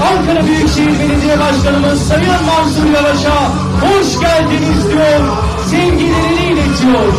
Ankara Büyükşehir Belediye Başkanımız Sayın Mansur Yavaş'a hoş geldiniz diyor, sevgilerini iletiyor.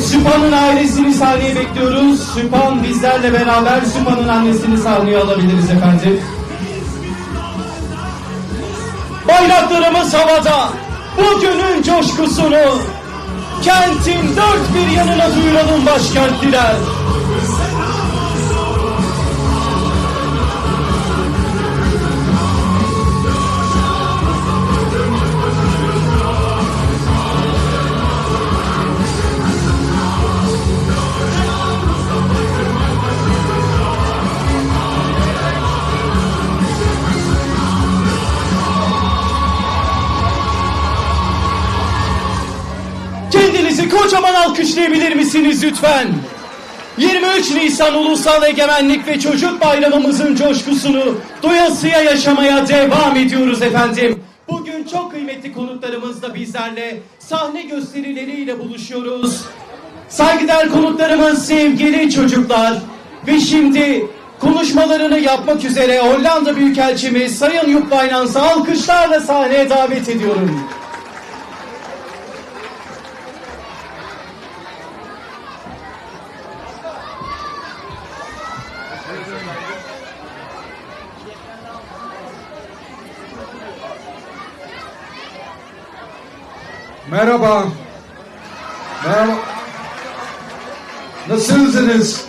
Süphan'ın ailesini sahneye bekliyoruz. Süphan bizlerle beraber Süphan'ın annesini sahneye alabiliriz efendim. Bayraklarımız havada. Bugünün coşkusunu kentin dört bir yanına duyuralım başkentliler. Kocaman alkışlayabilir misiniz lütfen? 23 Nisan Ulusal Egemenlik ve Çocuk Bayramımızın coşkusunu doyasıya yaşamaya devam ediyoruz efendim. Bugün çok kıymetli konuklarımızla bizlerle sahne gösterileriyle buluşuyoruz. Saygıdeğer konuklarımız sevgili çocuklar ve şimdi konuşmalarını yapmak üzere Hollanda Büyükelçimiz Sayın Yup Baynans'ı alkışlarla sahneye davet ediyorum. Merhaba. Merhaba. Nasılsınız?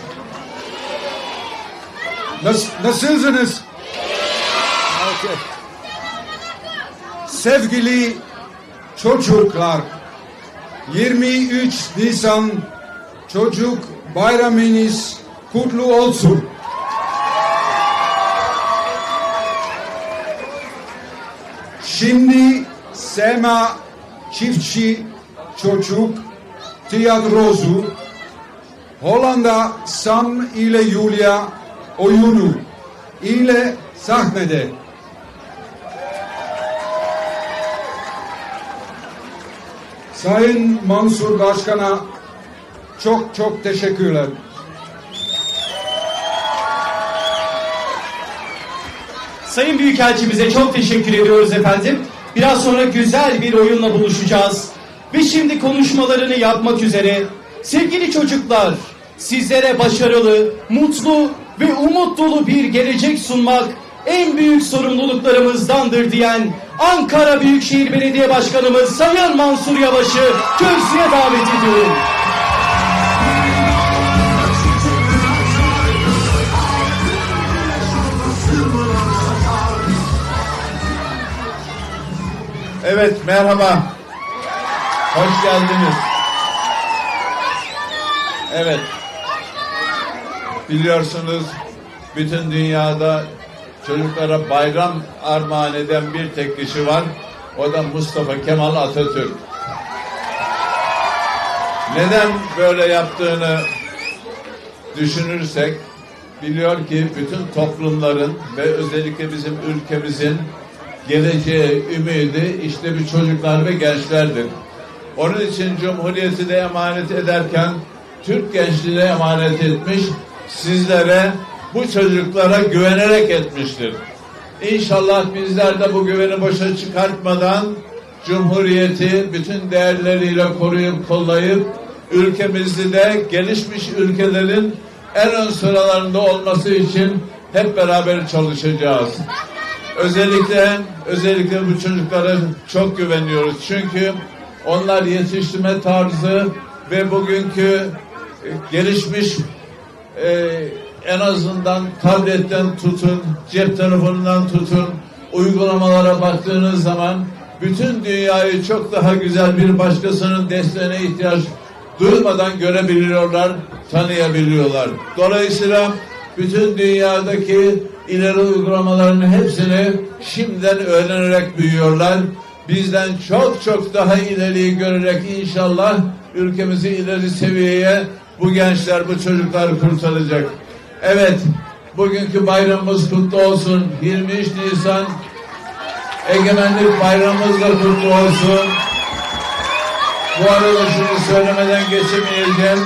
Nas nasılsınız? Okey. Sevgili çocuklar, 23 Nisan Çocuk Bayramınız kutlu olsun. Şimdi Sema Çiftçi Çocuk Tiyatrosu Hollanda Sam ile Julia oyunu ile sahnede. Sayın Mansur Başkan'a çok çok teşekkürler. Sayın Büyükelçimize çok teşekkür ediyoruz efendim. Biraz sonra güzel bir oyunla buluşacağız. Ve şimdi konuşmalarını yapmak üzere sevgili çocuklar sizlere başarılı, mutlu ve umut dolu bir gelecek sunmak en büyük sorumluluklarımızdandır diyen Ankara Büyükşehir Belediye Başkanımız Sayın Mansur Yavaş'ı kürsüye davet ediyorum. Evet merhaba. Hoş geldiniz. Evet. Biliyorsunuz bütün dünyada çocuklara bayram armağan eden bir tek kişi var. O da Mustafa Kemal Atatürk. Neden böyle yaptığını düşünürsek biliyor ki bütün toplumların ve özellikle bizim ülkemizin geleceği, ümidi işte bir çocuklar ve gençlerdir. Onun için Cumhuriyeti de emanet ederken Türk gençliğine emanet etmiş, sizlere bu çocuklara güvenerek etmiştir. İnşallah bizler de bu güveni boşa çıkartmadan Cumhuriyeti bütün değerleriyle koruyup kollayıp ülkemizi de gelişmiş ülkelerin en ön sıralarında olması için hep beraber çalışacağız. Özellikle özellikle bu çocuklara çok güveniyoruz. Çünkü onlar yetiştirme tarzı ve bugünkü e, gelişmiş e, en azından tabletten tutun, cep telefonundan tutun, uygulamalara baktığınız zaman bütün dünyayı çok daha güzel bir başkasının desteğine ihtiyaç duymadan görebiliyorlar, tanıyabiliyorlar. Dolayısıyla bütün dünyadaki ileri uygulamaların hepsini şimdiden öğrenerek büyüyorlar. Bizden çok çok daha ileriyi görerek inşallah ülkemizi ileri seviyeye bu gençler, bu çocuklar kurtaracak. Evet, bugünkü bayramımız kutlu olsun. 23 Nisan Egemenlik Bayramımız da kutlu olsun. Bu arada şunu söylemeden geçemeyeceğim.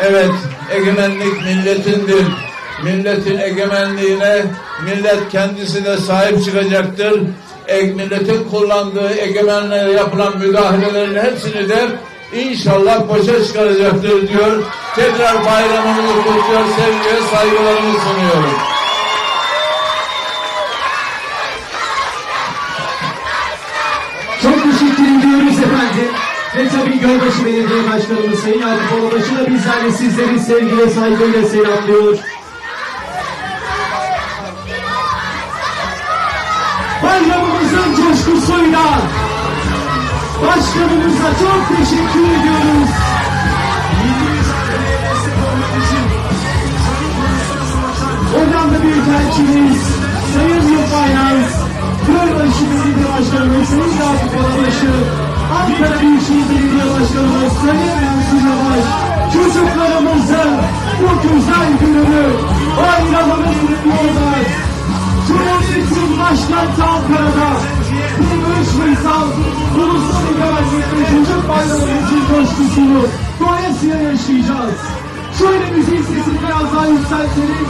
Evet, egemenlik milletindir. Milletin egemenliğine millet kendisi de sahip çıkacaktır. E, milletin kullandığı egemenliğe yapılan müdahalelerin hepsini de inşallah boşa çıkaracaktır diyor. Tekrar bayramımızı kutluyor, sevgi ve saygılarımı sunuyorum. Çok teşekkür ediyoruz efendim. Ve tabii Gölbaşı Belediye Başkanımız Sayın Yakup Olabaşı da bizlerle sizleri sevgi ve saygıyla selamlıyor. Bayramımızın coşkusuyla başkanımıza çok teşekkür ediyoruz. Hollanda Büyükelçimiz Sayın Yurtbayraz, Gölbaşı Belediye Başkanımız Sayın Yakup Olabaşı, Ankara Büyükşehir Belediye Başkanımız Sayın Mansur Yavaş, çocuklarımızın bu güzel gününü Müziğin sesini